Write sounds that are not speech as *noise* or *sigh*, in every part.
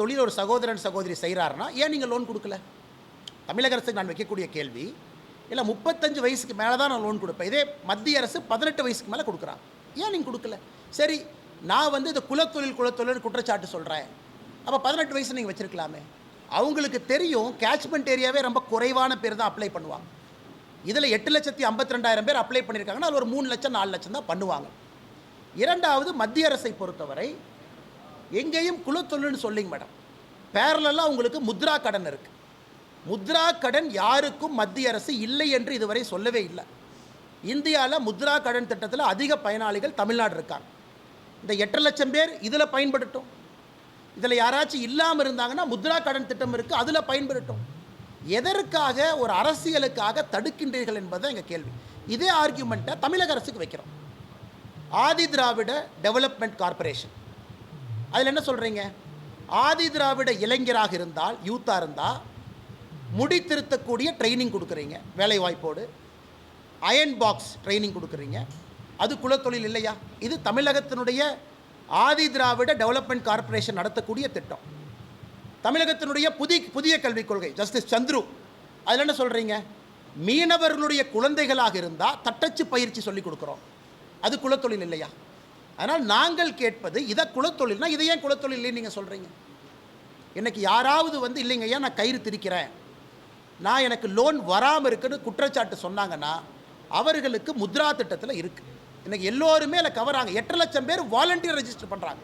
தொழில் ஒரு சகோதரன் சகோதரி செய்கிறாருன்னா ஏன் நீங்கள் லோன் கொடுக்கல? தமிழக அரசுக்கு நான் வைக்கக்கூடிய கேள்வி இல்லை முப்பத்தஞ்சு வயசுக்கு மேலே தான் நான் லோன் கொடுப்பேன். இதே மத்திய அரசு பதினெட்டு வயசுக்கு மேலே கொடுக்குறான். ஏன் நீங்கள் கொடுக்கல? சரி நான் வந்து இந்த குலத்தொழில் குலத்தொழில் குற்றச்சாட்டு சொல்கிறேன் அப்போ பதினெட்டு வயசு நீங்கள் வச்சுருக்கலாமே. அவங்களுக்கு தெரியும் கேட்ச்மெண்ட் ஏரியாவே ரொம்ப குறைவான பேர் தான் அப்ளை பண்ணுவாங்க. இதில் எட்டு லட்சத்தி ஐம்பத்தி ரெண்டாயிரம் பேர் அப்ளை பண்ணியிருக்காங்கன்னா அதில் ஒரு மூணு லட்சம் நாலு லட்சம் தான் பண்ணுவாங்க. இரண்டாவது மத்திய அரசை பொறுத்தவரை எங்கேயும் குலத்தொழில்னு சொல்லிங்க மேடம். பேரலெல்லாம் உங்களுக்கு முத்ரா கடன் இருக்குது முத்ரா கடன் யாருக்கும் மத்திய அரசு இல்லை என்று இதுவரை சொல்லவே இல்லை. இந்தியாவில் முத்ரா கடன் திட்டத்தில் அதிக பயனாளிகள் தமிழ்நாடு இருக்காங்க. இந்த எட்டு லட்சம் பேர் இதில் பயன்படுத்தும் இதில் யாராச்சும் இல்லாமல் இருந்தாங்கன்னா முத்ரா கடன் திட்டம் இருக்குது அதில் பயன்படுத்தும் எதற்காக ஒரு அரசியலுக்காக தடுக்கின்றீர்கள் என்பது எங்கள் கேள்வி. இதே ஆர்கியூமெண்ட்டை தமிழக அரசுக்கு வைக்கிறோம். ஆதி திராவிட டெவலப்மெண்ட் கார்ப்பரேஷன் அதில் என்ன சொல்கிறீங்க ஆதி திராவிட இளைஞராக இருந்தால் யூத்தாக இருந்தால் முடி திருத்தக்கூடிய ட்ரைனிங் கொடுக்குறீங்க. வேலை வாய்ப்போடு அயன் பாக்ஸ் ட்ரைனிங் கொடுக்குறீங்க. அது குலத்தொழில் இல்லையா? இது தமிழகத்தினுடைய ஆதி திராவிட டெவலப்மெண்ட் கார்ப்பரேஷன் நடத்தக்கூடிய திட்டம். தமிழகத்தினுடைய புதிய புதிய கல்விக் கொள்கை ஜஸ்டிஸ் சந்துரு. அதில் என்ன சொல்கிறீங்க மீனவர்களுடைய குழந்தைகளாக இருந்தால் தட்டச்சு பயிற்சி சொல்லிக் கொடுக்குறோம். அது குலத்தொழில் இல்லையா? அதனால் நாங்கள் கேட்பது இதை குலத்தொழில்னா இதை ஏன் குலத்தொழில் இல்லைன்னு நீங்கள் சொல்கிறீங்க இன்றைக்கி யாராவது வந்து இல்லைங்க ஐயா நான் கயிறு திரிக்கிறேன்? நான் எனக்கு லோன் வராமல் இருக்குன்னு குற்றச்சாட்டு சொன்னாங்கன்னா அவர்களுக்கு முத்ரா திட்டத்தில் இருக்குது இன்றைக்கி எல்லோருமே அதில் கவராங்க. எட்டு லட்சம் பேர் வாலண்டியர் ரெஜிஸ்டர் பண்ணுறாங்க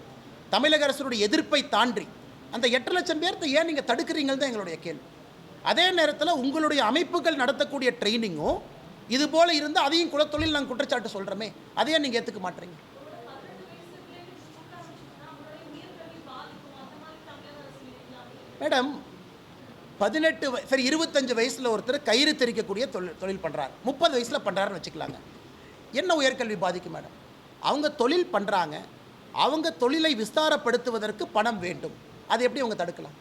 தமிழக அரசுடைய எதிர்ப்பை தாண்டி. அந்த எட்டு லட்சம் பேர்த்த ஏன் நீங்கள் தடுக்கிறீங்கள் தான் எங்களுடைய கேள்வி. அதே நேரத்தில் உங்களுடைய அமைப்புகள் நடத்தக்கூடிய ட்ரைனிங்கும் இது போல் இருந்து அதையும் குலத்தொழில் நாங்கள் குற்றச்சாட்டு சொல்கிறோமே அதையே நீங்கள் ஏற்றுக்க மாட்டீங்க. மேடம் பதினெட்டு வய- சரி இருபத்தஞ்சு வயசில் ஒருத்தர் கயிறு தெரிக்கக்கூடிய தொழில் தொழில் பண்ணுறாரு முப்பது வயசில் பண்ணுறாருன்னு வச்சுக்கலாங்க. என்ன உயர்கல்வி பாதிக்கும் மேடம்? அவங்க தொழில் பண்ணுறாங்க அவங்க தொழிலை விஸ்தாரப்படுத்துவதற்கு பணம் வேண்டும். அதை எப்படி அவங்க தடுக்கலாம்?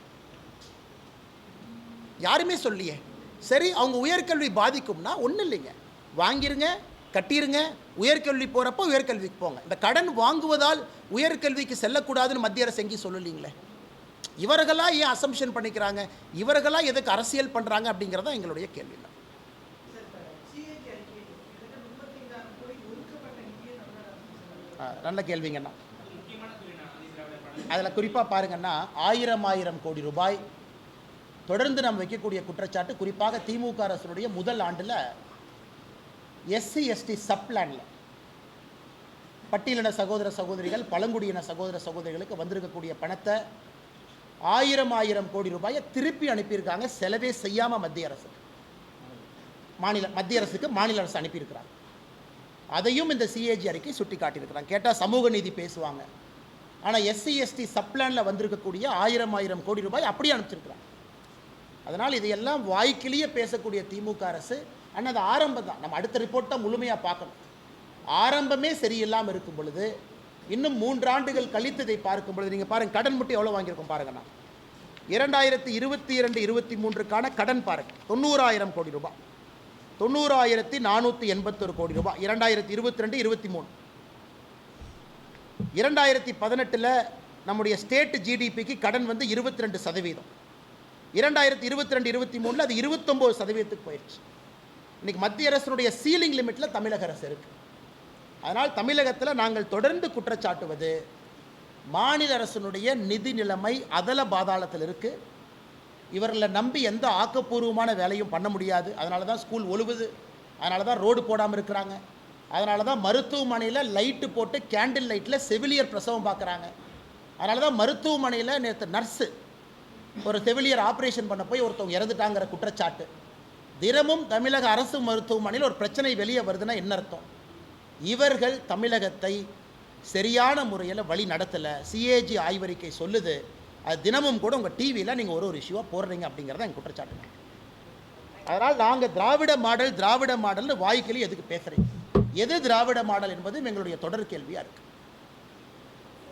யாருமே சொல்லியே. சரி அவங்க உயர்கல்வி பாதிக்கும்னா ஒன்றும் இல்லைங்க. வாங்கிருங்க கட்டிருங்க உயர்கல்வி போகிறப்போ உயர்கல்விக்கு போங்க. இந்த கடன் வாங்குவதால் உயர்கல்விக்கு செல்லக்கூடாதுன்னு மத்திய அரசு எங்கேயும் சொல்லலீங்களே. இவர்களா ஏன் அசம்ஷன் பண்ணிக்கிறாங்க? இவர்களா எதுக்கு அரசியல் பண்ணுறாங்க அப்படிங்கிறதா எங்களுடைய கேள்வி நல்ல கேள்விங்கண்ணா. அதில் குறிப்பாக பாருங்கன்னா ஆயிரம் ஆயிரம் கோடி ரூபாய் தொடர்ந்து நம்ம வைக்கக்கூடிய குற்றச்சாட்டு குறிப்பாக திமுக அரசுடைய முதல் ஆண்டில் எஸ்சி எஸ்டி சப்ளானில் பட்டியலின சகோதர சகோதரிகள் பழங்குடியின சகோதர சகோதரிகளுக்கு வந்திருக்கக்கூடிய பணத்தை ஆயிரம் ஆயிரம் கோடி ரூபாயை திருப்பி அனுப்பியிருக்காங்க. செலவே செய்யாமல் மத்திய அரசு. மாநில மத்திய அரசுக்கு மாநில அரசு அனுப்பியிருக்கிறாங்க. அதையும் இந்த சிஏஜி அறிக்கை சுட்டி காட்டியிருக்கிறாங்க கேட்டால் சமூக நீதி பேசுவாங்க. ஆனால் எஸ்சி எஸ்டி சப்ளானில் வந்திருக்கக்கூடிய ஆயிரம் ஆயிரம் கோடி ரூபாய் அப்படியே அனுப்பிச்சிருக்கிறாங்க. அதனால் இதையெல்லாம் வாய்க்கிலேயே பேசக்கூடிய திமுக அரசு ஆனால் அது ஆரம்பம் தான் நம்ம அடுத்த ரிப்போர்ட் தான் முழுமையாக பார்க்கணும். ஆரம்பமே சரியில்லாமல் இருக்கும் பொழுது இன்னும் மூன்றாண்டுகள் ஆண்டுகள் கழித்ததை பார்க்கும் பொழுது நீங்கள் பாருங்கள் கடன் மட்டும் எவ்வளோ வாங்கியிருக்கோம் பாருங்கண்ணா இரண்டாயிரத்தி இருபத்தி இரண்டு இருபத்தி மூன்றுக்கான கடன் பாருங்கள் தொண்ணூறாயிரம் கோடி ரூபாய். தொண்ணூறாயிரத்தி நானூற்றி எண்பத்தொரு கோடி ரூபாய். இரண்டாயிரத்தி இருபத்தி ரெண்டு இருபத்தி மூணு. இரண்டாயிரத்தி பதினெட்டில் நம்முடைய ஸ்டேட் ஜிடிபிக்கு கடன் வந்து இருபத்தி ரெண்டு சதவீதம். இரண்டாயிரத்தி இருபத்தி ரெண்டு இருபத்தி மூணில் அது இருபத்தொம்போது சதவீதத்துக்கு போயிடுச்சு இன்னைக்கு மத்திய அரசினுடைய சீலிங் லிமிட்டில் தமிழக அரசு இருக்குது அதனால் தமிழகத்தில் நாங்கள் தொடர்ந்து குற்றச்சாட்டுவது மாநில அரசினுடைய நிதி நிலைமை அதல பாதாளத்தில் இருக்குது இவர்களை நம்பி எந்த ஆக்கப்பூர்வமான வேலையும் பண்ண முடியாது. அதனால தான் ஸ்கூல் ஒழுகுது. அதனால தான் ரோடு போடாமல் இருக்கிறாங்க. அதனால தான் மருத்துவமனையில் லைட்டு போட்டு கேண்டில் லைட்டில் செவிலியர் பிரசவம் பார்க்குறாங்க அதனால தான் மருத்துவமனையில் நேற்று நர்ஸு ஒரு செவிலியர் ஆப்ரேஷன் பண்ண போய் ஒருத்தவங்க இறந்துட்டாங்கிற குற்றச்சாட்டு. தினமும் தமிழக அரசு மருத்துவமனையில் ஒரு பிரச்சனை வெளியே வருதுன்னா என்ன அர்த்தம்? இவர்கள் தமிழகத்தை சரியான முறையில் வழி நடத்தலை. சிஏஜி ஆய்வறிக்கை சொல்லுது. அது தினமும் கூட உங்கள் டிவியில் நீங்கள் ஒரு ஒரு இஷ்யூவாக போடுறீங்க அப்படிங்கிறத எங்கள் குற்றச்சாட்டு. அதனால் நாங்கள் திராவிட மாடல் திராவிட மாடல்னு வாய்க்கிலே எதுக்கு பேசுகிறீங்க எது திராவிட மாடல் என்பதும் எங்களுடைய தொடர் கேள்வியாக இருக்குது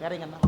வேறங்கண்ணா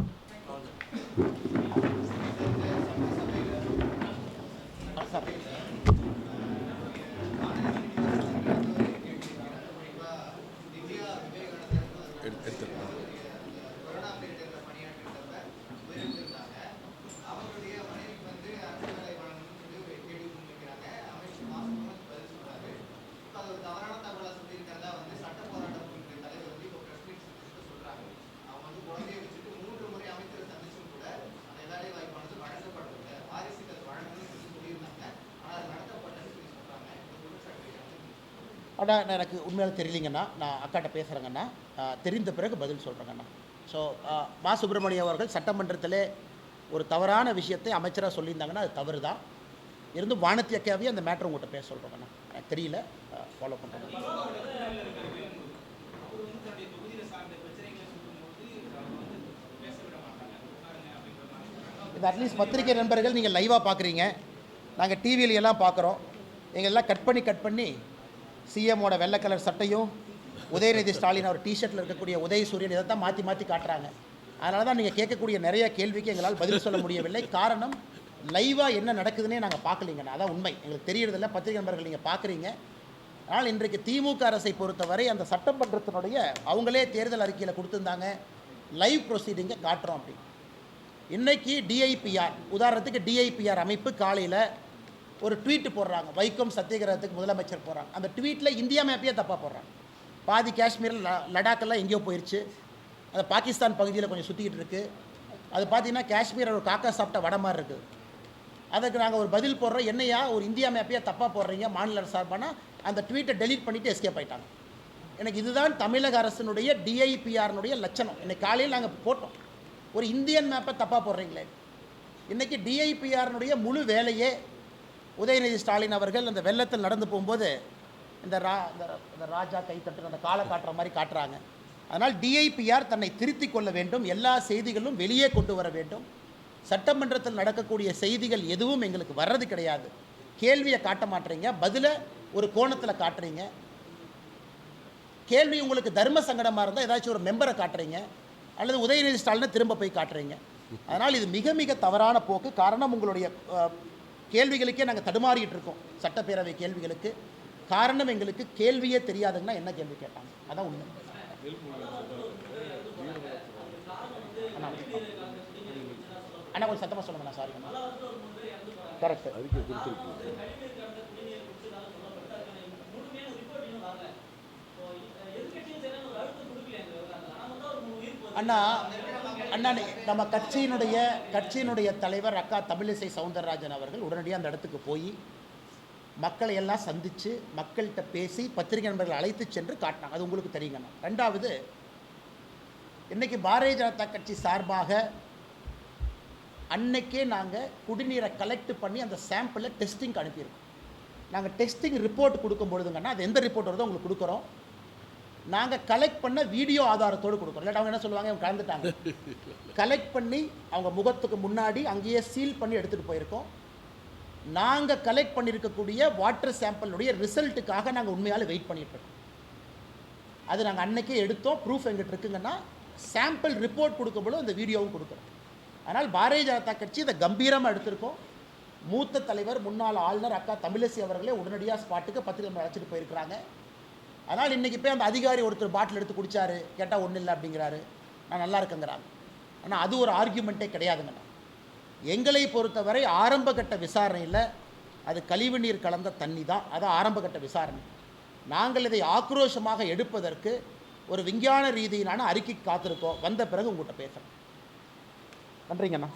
ஆனால் எனக்கு உண்மையாக தெரியலிங்கண்ணா. நான் அக்காட்ட பேசுகிறேங்கண்ணா தெரிந்த பிறகு பதில் சொல்கிறேங்கண்ணா ஸோ மா சுப்பிரமணியம் அவர்கள் சட்டமன்றத்திலே ஒரு தவறான விஷயத்தை அமைச்சராக சொல்லியிருந்தாங்கன்னா அது தவறு தான் இருந்தும் வானத்தி அக்காவே அந்த மேட்ரு உங்கள்கிட்ட பேச சொல்கிறேங்கண்ணா எனக்கு தெரியல. ஃபாலோ பண்ணுறேன் இது அட்லீஸ்ட் பத்திரிகை நண்பர்கள் நீங்கள் லைவாக பார்க்குறீங்க நாங்கள் டிவியில எல்லாம் பார்க்குறோம் எங்கெல்லாம் கட் பண்ணி கட் பண்ணி சிஎம்மோட வெள்ளை கலர் சட்டையும் உதயநிதி ஸ்டாலின் அவர் டிஷர்ட்டில் இருக்கக்கூடிய உதய சூரியன் இதை தான் மாற்றி மாற்றி காட்டுறாங்க. அதனால தான் நீங்கள் கேட்கக்கூடிய நிறைய கேள்விக்கு எங்களால் பதில் சொல்ல முடியவில்லை. காரணம் லைவாக என்ன நடக்குதுன்னே நாங்கள் பார்க்கலீங்கண்ணா அதான் உண்மை. எங்களுக்கு தெரியறதில்ல. பத்திரிகை நண்பர்கள் நீங்கள் பார்க்குறீங்க. ஆனால் இன்றைக்கு திமுக அரசை பொறுத்தவரை அந்த சட்டமன்றத்தினுடைய அவங்களே தேர்தல் அறிக்கையில் கொடுத்துருந்தாங்க. லைவ் ப்ரொசீடிங்கை காட்டுறோம் அப்படி. இன்னைக்கு டிஐபிஆர் உதாரணத்துக்கு டிஐபிஆர் அமைப்பு காலையில் ஒரு ட்வீட் போடுறாங்க. வைக்கம் சத்தியகிரகத்துக்கு முதலமைச்சர் போகிறாங்க அந்த ட்வீட்டில் இந்தியா மேப்பையே தப்பாக போடுறாங்க. பாதி காஷ்மீரில் ல லடாக்கெல்லாம் எங்கேயோ போயிடுச்சு அது பாகிஸ்தான் பகுதியில் கொஞ்சம் சுற்றிக்கிட்டு இருக்குது அது பார்த்திங்கன்னா காஷ்மீர் ஒரு காக்கா சாப்பிட்ட வட மாதிரி இருக்குது அதுக்கு நாங்கள் ஒரு பதில் போடுறோம். என்னையா ஒரு இந்தியா மேப்பையே தப்பாக போடுறீங்க மாநில அரசு சார்பானா? அந்த ட்வீட்டை டெலீட் பண்ணிவிட்டு எஸ்கேப் ஆயிட்டாங்க. எனக்கு இதுதான் தமிழக அரசினுடைய டிஐபிஆர்னுடைய லட்சணம். இன்னைக்கு காலையில் நாங்கள் போட்டோம். ஒரு இந்தியன் மேப்பை தப்பாக போடுறீங்களே. இன்றைக்கி டிஐபிஆர்னுடைய முழு வேலையே உதயநிதி ஸ்டாலின் அவர்கள் அந்த வெள்ளத்தில் நடந்து போகும்போது இந்த ரா இந்த ராஜா கை அந்த காலை காட்டுற மாதிரி காட்டுறாங்க. அதனால் டிஐபிஆர் தன்னை திருத்திக் கொள்ள வேண்டும். எல்லா செய்திகளும் வெளியே கொண்டு வர வேண்டும். சட்டமன்றத்தில் நடக்கக்கூடிய செய்திகள் எதுவும் எங்களுக்கு வர்றது கிடையாது. கேள்வியை காட்ட மாட்டீங்க. பதிலை ஒரு கோணத்தில் காட்டுறீங்க. கேள்வி உங்களுக்கு தர்ம சங்கடமாக இருந்தால் ஏதாச்சும் ஒரு மெம்பரை காட்டுறீங்க. அல்லது உதயநிதி ஸ்டாலினை திரும்ப போய் காட்டுறீங்க. அதனால் இது மிக மிக தவறான போக்கு. காரணம் உங்களுடைய கேள்விகளுக்கே நாங்கள் தடுமாறிட்டு இருக்கோம். சட்டப்பேரவை கேள்விகளுக்கு. காரணம் எங்களுக்கு கேள்வியே தெரியாதுங்கன்னா என்ன கேள்வி கேட்டாங்க அதான் உண்மை. அண்ணா அண்ணா கொஞ்சம் சத்தமாக சொல்லுங்கண்ணா சாரி கரெக்ட் அறிக்கை கொடுத்துருக்கு அண்ணா அண்ணா நம்ம கட்சியினுடைய கட்சியினுடைய தலைவர் அக்கா தமிழிசை சவுந்தரராஜன் அவர்கள் உடனடியாக அந்த இடத்துக்கு போய் மக்களை எல்லாம் சந்தித்து மக்கள்கிட்ட பேசி பத்திரிகை நண்பர்கள் அழைத்து சென்று காட்டினாங்க. அது உங்களுக்கு தெரியுங்கண்ணா ரெண்டாவது இன்றைக்கி பாரதிய ஜனதா கட்சி சார்பாக அன்னைக்கே நாங்கள் குடிநீரை கலெக்ட் பண்ணி அந்த சாம்பிளை டெஸ்டிங்க்கு அனுப்பியிருக்கோம். நாங்கள் டெஸ்டிங் ரிப்போர்ட் கொடுக்கும் பொழுதுங்கன்னா அது எந்த ரிப்போர்ட் வருதோ உங்களுக்கு கொடுக்குறோம். நாங்கள் கலெக்ட் பண்ண வீடியோ ஆதாரத்தோடு கொடுக்குறோம். இல்லாட்டி அவங்க என்ன சொல்லுவாங்க? இவங்க கலந்துட்டாங்க. *laughs* கலெக்ட் பண்ணி அவங்க முகத்துக்கு முன்னாடி அங்கேயே சீல் பண்ணி எடுத்துகிட்டு போயிருக்கோம். நாங்கள் கலெக்ட் பண்ணியிருக்கக்கூடிய வாட்டர் சாம்பிளுடைய ரிசல்ட்டுக்காக நாங்கள் உண்மையால வெயிட் பண்ணிட்டு இருக்கோம். அது நாங்கள் அன்னைக்கே எடுத்தோம். ப்ரூஃப் எங்கிட்ட இருக்குங்கன்னா சாம்பிள் ரிப்போர்ட் கொடுக்கும்போது அந்த வீடியோவும் கொடுக்குறோம். அதனால் பாரதிய ஜனதா கட்சி இதை கம்பீரமாக எடுத்திருக்கோம். மூத்த தலைவர் முன்னாள் ஆளுநர் அக்கா தமிழிசை அவர்களே உடனடியாக ஸ்பாட்டுக்கு பத்திரிகை அழைச்சிட்டு போயிருக்கிறாங்க. அதனால் இன்றைக்கி போய் அந்த அதிகாரி ஒருத்தர் பாட்டில் எடுத்து குடிச்சாரு. கேட்டால் ஒன்றும் இல்லை அப்படிங்கிறாரு. நான் நல்லா இருக்கேங்கிறாங்க. ஆனால் அது ஒரு ஆர்கியூமெண்ட்டே கிடையாதுங்கண்ணா எங்களை பொறுத்தவரை ஆரம்பகட்ட விசாரணையில் அது கழிவு நீர் கலந்த தண்ணி தான். அது ஆரம்பகட்ட விசாரணை. நாங்கள் இதை ஆக்ரோஷமாக எடுப்பதற்கு ஒரு விஞ்ஞான ரீதியிலான அறிக்கை காத்திருக்கோம். வந்த பிறகு உங்கள்கிட்ட பேசுகிறேன் நன்றிங்கண்ணா